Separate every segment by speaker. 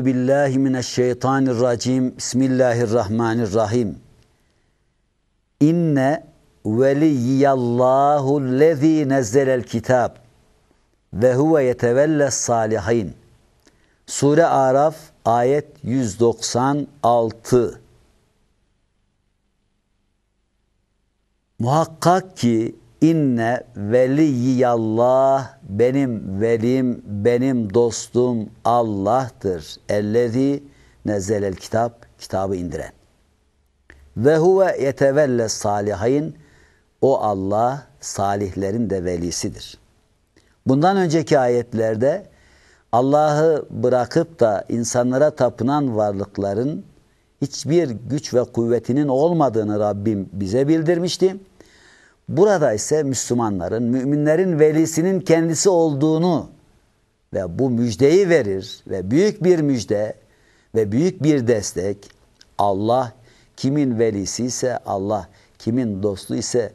Speaker 1: Euzu billahi mineşşeytanirracim. Bismillahirrahmanirrahim. İnne veliyyallahu lezî nezzelel kitab ve huve yetevelles salihin. Sure Araf ayet 196. Muhakkak ki inne veliyallah benim velim, benim dostum Allah'tır. Ellezî nezzelel kitap, kitabı indiren. Ve huve yetevelle salihin, o Allah salihlerin de velisidir. Bundan önceki ayetlerde Allah'ı bırakıp da insanlara tapınan varlıkların hiçbir güç ve kuvvetinin olmadığını Rabbim bize bildirmişti. Burada ise Müslümanların, müminlerin velisinin kendisi olduğunu ve bu müjdeyi verir ve büyük bir müjde ve büyük bir destek Allah kimin velisi ise Allah kimin dostu ise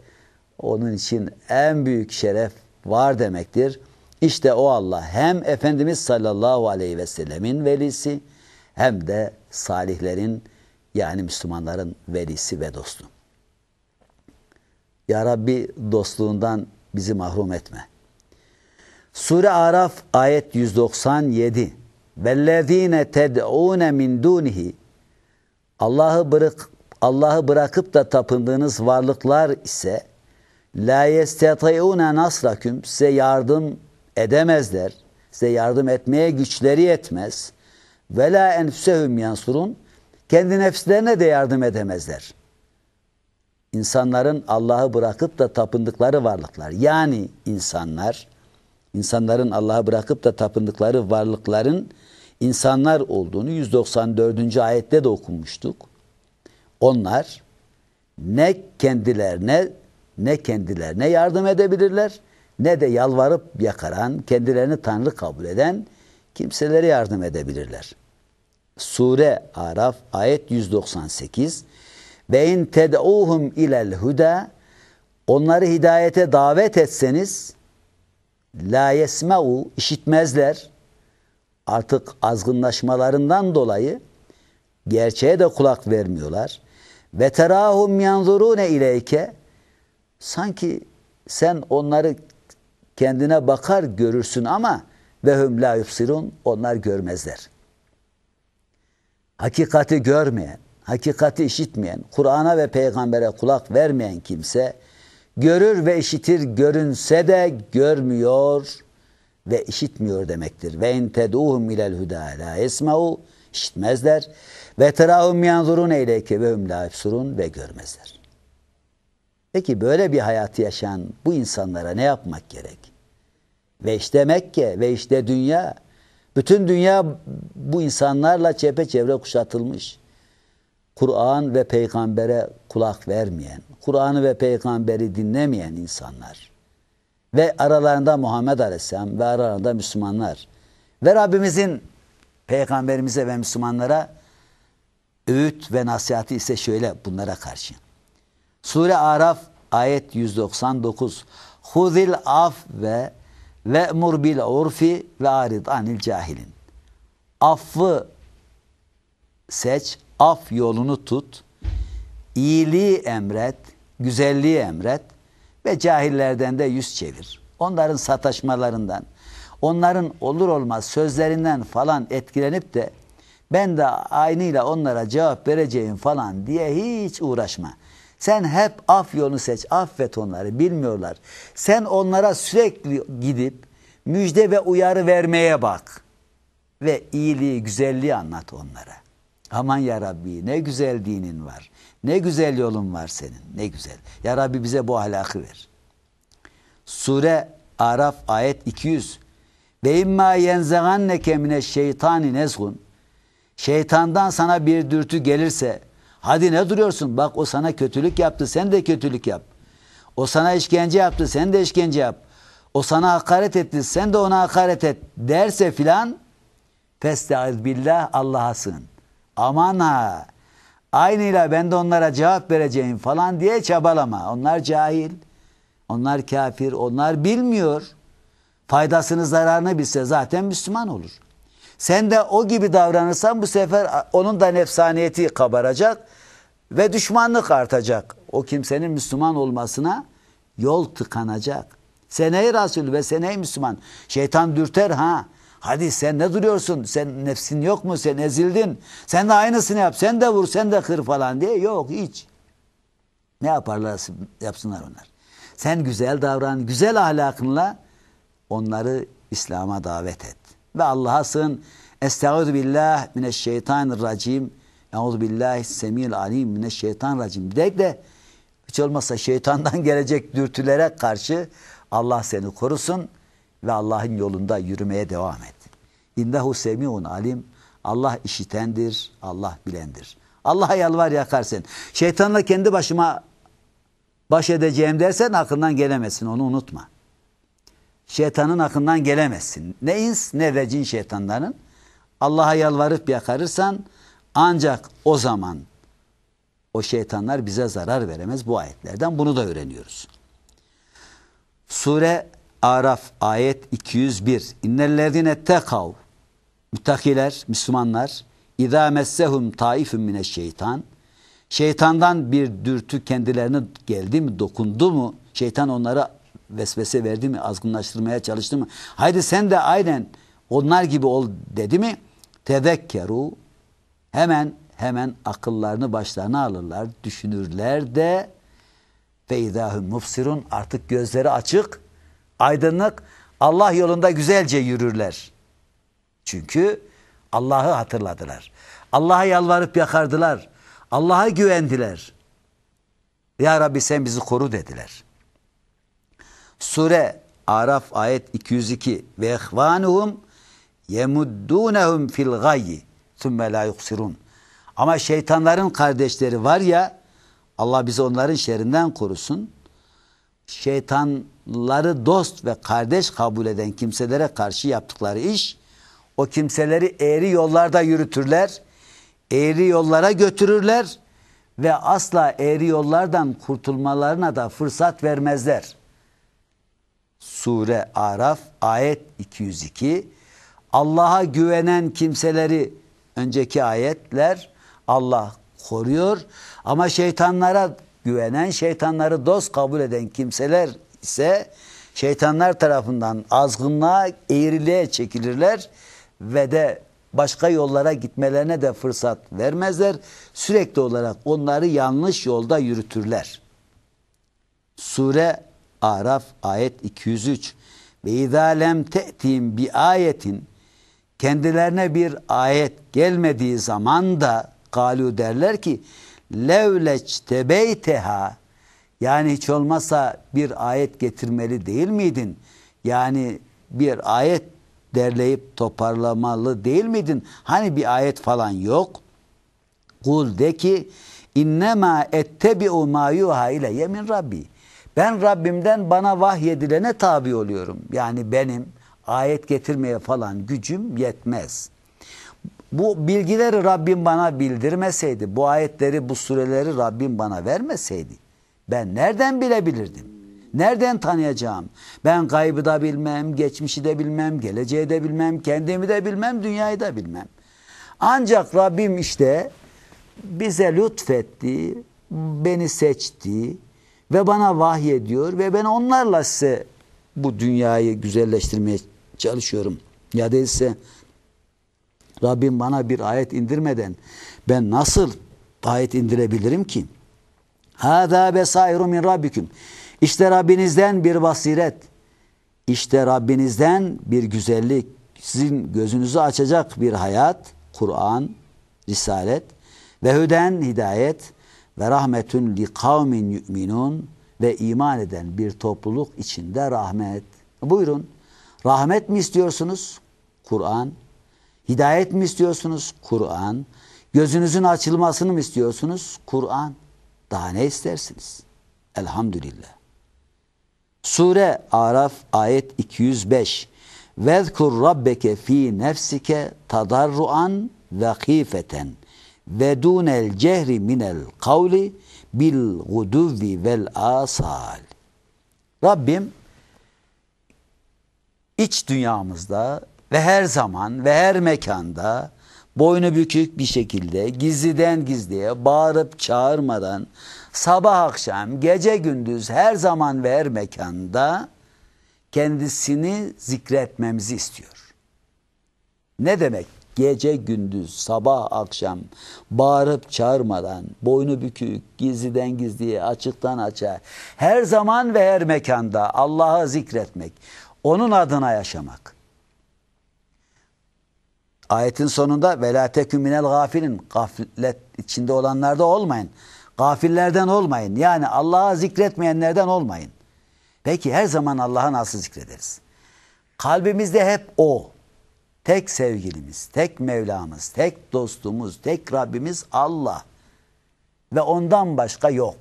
Speaker 1: onun için en büyük şeref var demektir. İşte o Allah hem Efendimiz sallallahu aleyhi ve sellemin velisi hem de salihlerin yani Müslümanların velisi ve dostu. Ya Rabbi dostluğundan bizi mahrum etme. Sure Araf ayet 197 Vellezine ted'une min dunihi Allah'ı bırak Allah'ı bırakıp da tapındığınız varlıklar ise la yestati'une nasraküm size yardım edemezler. Size yardım etmeye güçleri yetmez. Ve la enfusehum yansurun kendi nefslerine de yardım edemezler insanların Allah'ı bırakıp da tapındıkları varlıklar. Yani insanlar, insanların Allah'ı bırakıp da tapındıkları varlıkların insanlar olduğunu 194. ayette de okumuştuk. Onlar ne kendilerine ne kendilerine yardım edebilirler ne de yalvarıp yakaran, kendilerini Tanrı kabul eden kimselere yardım edebilirler. Sure Araf ayet 198 ve in ted'uhum ilel huda onları hidayete davet etseniz la yesmeu işitmezler. Artık azgınlaşmalarından dolayı gerçeğe de kulak vermiyorlar. Ve terahum yanzurune ileyke sanki sen onları kendine bakar görürsün ama ve hum la yubsirun onlar görmezler. Hakikati görmeyen, hakikati işitmeyen, Kur'an'a ve peygambere kulak vermeyen kimse görür ve işitir görünse de görmüyor ve işitmiyor demektir. Ve in ted'uhum ilel huda la yesma'u işitmezler ve terahum yanzurun eyleke ve hum la ve görmezler. Peki böyle bir hayatı yaşayan bu insanlara ne yapmak gerek? Ve işte Mekke ve işte dünya bütün dünya bu insanlarla çepeçevre kuşatılmış. Kur'an ve peygambere kulak vermeyen, Kur'an'ı ve peygamberi dinlemeyen insanlar ve aralarında Muhammed Aleyhisselam ve aralarında Müslümanlar ve Rabbimizin peygamberimize ve Müslümanlara öğüt ve nasihati ise şöyle bunlara karşı. Sure Araf ayet 199 Huzil af ve ve murbil urfi ve arid anil cahilin. Affı seç, af yolunu tut, iyiliği emret, güzelliği emret ve cahillerden de yüz çevir. Onların sataşmalarından, onların olur olmaz sözlerinden falan etkilenip de ben de aynıyla onlara cevap vereceğim falan diye hiç uğraşma. Sen hep af yolunu seç, affet onları, bilmiyorlar. Sen onlara sürekli gidip müjde ve uyarı vermeye bak. Ve iyiliği, güzelliği anlat onlara. Aman ya Rabbi ne güzel dinin var. Ne güzel yolun var senin. Ne güzel. Ya Rabbi bize bu ahlakı ver. Sure Araf ayet 200. Ve imma yenzeganneke mine şeytani nezgun. Şeytandan sana bir dürtü gelirse hadi ne duruyorsun? Bak o sana kötülük yaptı sen de kötülük yap. O sana işkence yaptı sen de işkence yap. O sana hakaret etti sen de ona hakaret et derse filan Festaiz billah Allah'a sığın aman ha aynıyla ben de onlara cevap vereceğim falan diye çabalama. Onlar cahil, onlar kafir, onlar bilmiyor. Faydasını zararını bilse zaten Müslüman olur. Sen de o gibi davranırsan bu sefer onun da nefsaniyeti kabaracak ve düşmanlık artacak. O kimsenin Müslüman olmasına yol tıkanacak. Sen ey Resul ve sen ey Müslüman. Şeytan dürter ha. Hadi sen ne duruyorsun? Sen nefsin yok mu? Sen ezildin. Sen de aynısını yap. Sen de vur, sen de kır falan diye. Yok hiç. Ne yaparlar yapsınlar onlar. Sen güzel davran, güzel ahlakınla onları İslam'a davet et. Ve Allah'a sığın. Estaizu billah mineşşeytanirracim. Euzu billahi semil alim mineşşeytanirracim. Dek de hiç olmazsa şeytandan gelecek dürtülere karşı Allah seni korusun ve Allah'ın yolunda yürümeye devam et. İnnehu semiun alim. Allah işitendir, Allah bilendir. Allah'a yalvar yakarsın. Şeytanla kendi başıma baş edeceğim dersen aklından gelemezsin onu unutma. Şeytanın aklından gelemezsin. Ne ins ne de cin şeytanların. Allah'a yalvarıp yakarırsan ancak o zaman o şeytanlar bize zarar veremez. Bu ayetlerden bunu da öğreniyoruz. Sure Araf ayet 201. İnnellezine tekav müttakiler, Müslümanlar İzâ messehum taifun mineşşeytan Şeytandan bir dürtü kendilerine geldi mi, dokundu mu? Şeytan onlara vesvese verdi mi, azgınlaştırmaya çalıştı mı? Haydi sen de aynen onlar gibi ol dedi mi? Tezekkeru hemen hemen akıllarını başlarına alırlar, düşünürler de feydahum mufsirun artık gözleri açık, aydınlık, Allah yolunda güzelce yürürler. Çünkü Allah'ı hatırladılar. Allah'a yalvarıp yakardılar. Allah'a güvendiler. Ya Rabbi sen bizi koru dediler. Sure Araf ayet 202 ve ehvanuhum yemuddunehum fil gayyi thumme la yuksirun. Ama şeytanların kardeşleri var ya Allah bizi onların şerrinden korusun. Şeytanları dost ve kardeş kabul eden kimselere karşı yaptıkları iş o kimseleri eğri yollarda yürütürler. Eğri yollara götürürler ve asla eğri yollardan kurtulmalarına da fırsat vermezler. Sure Araf ayet 202 Allah'a güvenen kimseleri önceki ayetler Allah koruyor ama şeytanlara güvenen, şeytanları dost kabul eden kimseler ise şeytanlar tarafından azgınlığa, eğriliğe çekilirler ve de başka yollara gitmelerine de fırsat vermezler. Sürekli olarak onları yanlış yolda yürütürler. Sure Araf ayet 203 ve izâ lem te'tim bi ayetin kendilerine bir ayet gelmediği zaman da galu derler ki levleçtebeyteha yani hiç olmazsa bir ayet getirmeli değil miydin? Yani bir ayet derleyip toparlamalı değil miydin? Hani bir ayet falan yok. Kul de ki innema ettebi'u ma yuha ile yemin Rabbi. Ben Rabbimden bana vahyedilene tabi oluyorum. Yani benim ayet getirmeye falan gücüm yetmez. Bu bilgileri Rabbim bana bildirmeseydi, bu ayetleri, bu sureleri Rabbim bana vermeseydi ben nereden bilebilirdim? Nereden tanıyacağım? Ben kaybı da bilmem, geçmişi de bilmem, geleceği de bilmem, kendimi de bilmem, dünyayı da bilmem. Ancak Rabbim işte bize lütfetti, beni seçti ve bana vahyediyor ve ben onlarla size bu dünyayı güzelleştirmeye çalışıyorum. Ya değilse Rabbim bana bir ayet indirmeden ben nasıl ayet indirebilirim ki? Hâzâ besairu min rabbiküm. İşte Rabbinizden bir basiret. İşte Rabbinizden bir güzellik. Sizin gözünüzü açacak bir hayat. Kur'an, Risalet ve hüden hidayet ve rahmetün li kavmin yu'minun ve iman eden bir topluluk içinde rahmet. Buyurun. Rahmet mi istiyorsunuz? Kur'an. Hidayet mi istiyorsunuz? Kur'an. Gözünüzün açılmasını mı istiyorsunuz? Kur'an. Daha ne istersiniz? Elhamdülillah. Sure Araf ayet 205. Vezkur rabbeke fi nefsike tadarruan ve khifeten ve dunel cehri minel kavli bil guduvi vel asal. Rabbim iç dünyamızda ve her zaman ve her mekanda boynu bükük bir şekilde gizliden gizliye bağırıp çağırmadan sabah akşam gece gündüz her zaman ve her mekanda kendisini zikretmemizi istiyor. Ne demek? Gece gündüz, sabah akşam bağırıp çağırmadan, boynu bükük, gizliden gizliye, açıktan açığa, her zaman ve her mekanda Allah'ı zikretmek, onun adına yaşamak. Ayetin sonunda vela tekün minel gafilin gaflet içinde olanlarda olmayın. Gafillerden olmayın. Yani Allah'ı zikretmeyenlerden olmayın. Peki her zaman Allah'a nasıl zikrederiz? Kalbimizde hep o. Tek sevgilimiz, tek Mevlamız, tek dostumuz, tek Rabbimiz Allah. Ve ondan başka yok.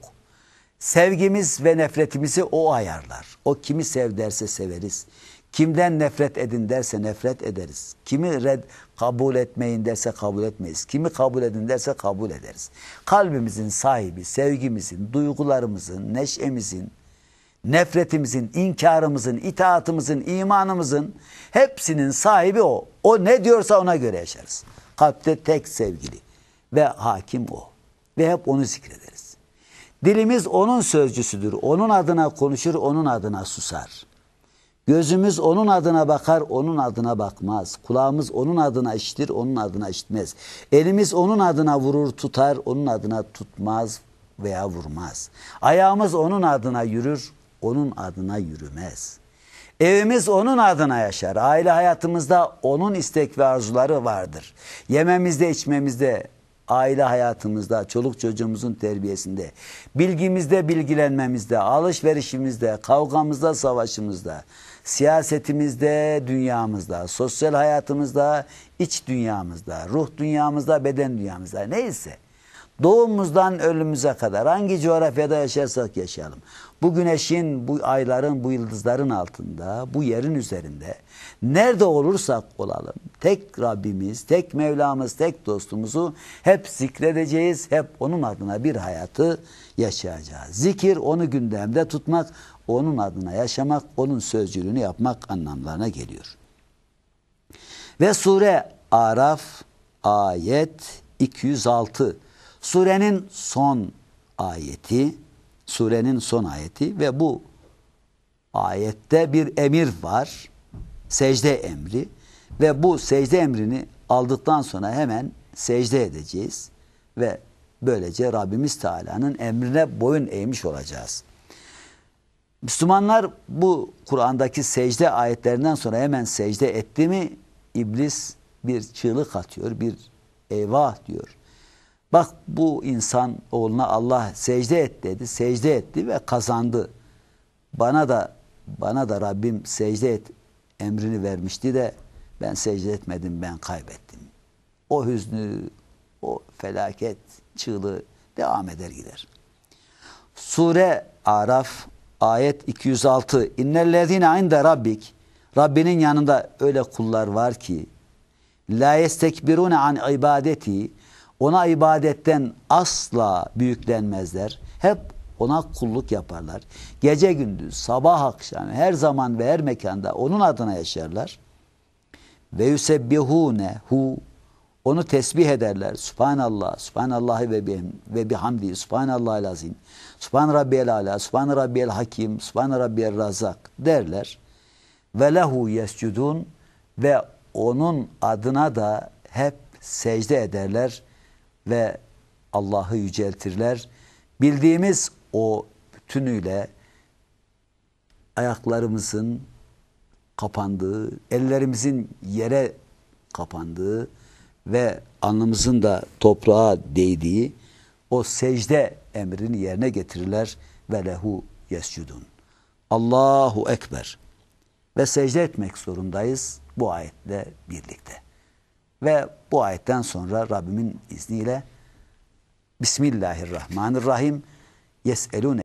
Speaker 1: Sevgimiz ve nefretimizi o ayarlar. O kimi sev derse severiz. Kimden nefret edin derse nefret ederiz. Kimi red kabul etmeyin derse kabul etmeyiz. Kimi kabul edin derse kabul ederiz. Kalbimizin sahibi, sevgimizin, duygularımızın, neşemizin, nefretimizin, inkarımızın, itaatımızın, imanımızın hepsinin sahibi o. O ne diyorsa ona göre yaşarız. Kalpte tek sevgili ve hakim o. Ve hep onu zikrederiz. Dilimiz onun sözcüsüdür. Onun adına konuşur, onun adına susar. Gözümüz onun adına bakar, onun adına bakmaz. Kulağımız onun adına işitir, onun adına işitmez. Elimiz onun adına vurur, tutar, onun adına tutmaz veya vurmaz. Ayağımız onun adına yürür, onun adına yürümez. Evimiz onun adına yaşar. Aile hayatımızda onun istek ve arzuları vardır. Yememizde, içmemizde, aile hayatımızda, çoluk çocuğumuzun terbiyesinde, bilgimizde, bilgilenmemizde, alışverişimizde, kavgamızda, savaşımızda, siyasetimizde, dünyamızda, sosyal hayatımızda, iç dünyamızda, ruh dünyamızda, beden dünyamızda neyse doğumumuzdan ölümümüze kadar hangi coğrafyada yaşarsak yaşayalım. Bu güneşin, bu ayların, bu yıldızların altında, bu yerin üzerinde nerede olursak olalım tek Rabbimiz, tek Mevlamız, tek dostumuzu hep zikredeceğiz. Hep onun adına bir hayatı yaşayacağız. Zikir onu gündemde tutmak, onun adına yaşamak, onun sözcülüğünü yapmak anlamlarına geliyor. Ve sure Araf ayet 206 Surenin son ayeti, surenin son ayeti ve bu ayette bir emir var. Secde emri ve bu secde emrini aldıktan sonra hemen secde edeceğiz ve böylece Rabbimiz Teala'nın emrine boyun eğmiş olacağız. Müslümanlar bu Kur'an'daki secde ayetlerinden sonra hemen secde etti mi iblis bir çığlık atıyor, bir eyvah diyor. Bak bu insan oğluna Allah secde et dedi. Secde etti ve kazandı. Bana da bana da Rabbim secde et emrini vermişti de ben secde etmedim ben kaybettim. O hüznü, o felaket çığlığı devam eder gider. Sure Araf ayet 206 İnnellezine inde rabbik Rabbinin yanında öyle kullar var ki la yestekbirune an ibadeti ona ibadetten asla büyüklenmezler. Hep ona kulluk yaparlar. Gece gündüz, sabah akşam, her zaman ve her mekanda onun adına yaşarlar. Ve yusebbihune hu onu tesbih ederler. Subhanallah, subhanallahi ve bihim ve bihamdi, subhanallahil azim. Subhan rabbiyel ala, subhan rabbiyel hakim, subhan rabbiyel razak derler. Ve lehu yescudun ve onun adına da hep secde ederler ve Allah'ı yüceltirler. Bildiğimiz o bütünüyle ayaklarımızın kapandığı, ellerimizin yere kapandığı ve alnımızın da toprağa değdiği o secde emrini yerine getirirler ve lehu yescudun. Allahu Ekber. Ve secde etmek zorundayız bu ayetle birlikte. Ve bu ayetten sonra Rabbimin izniyle Bismillahirrahmanirrahim. Yes'elune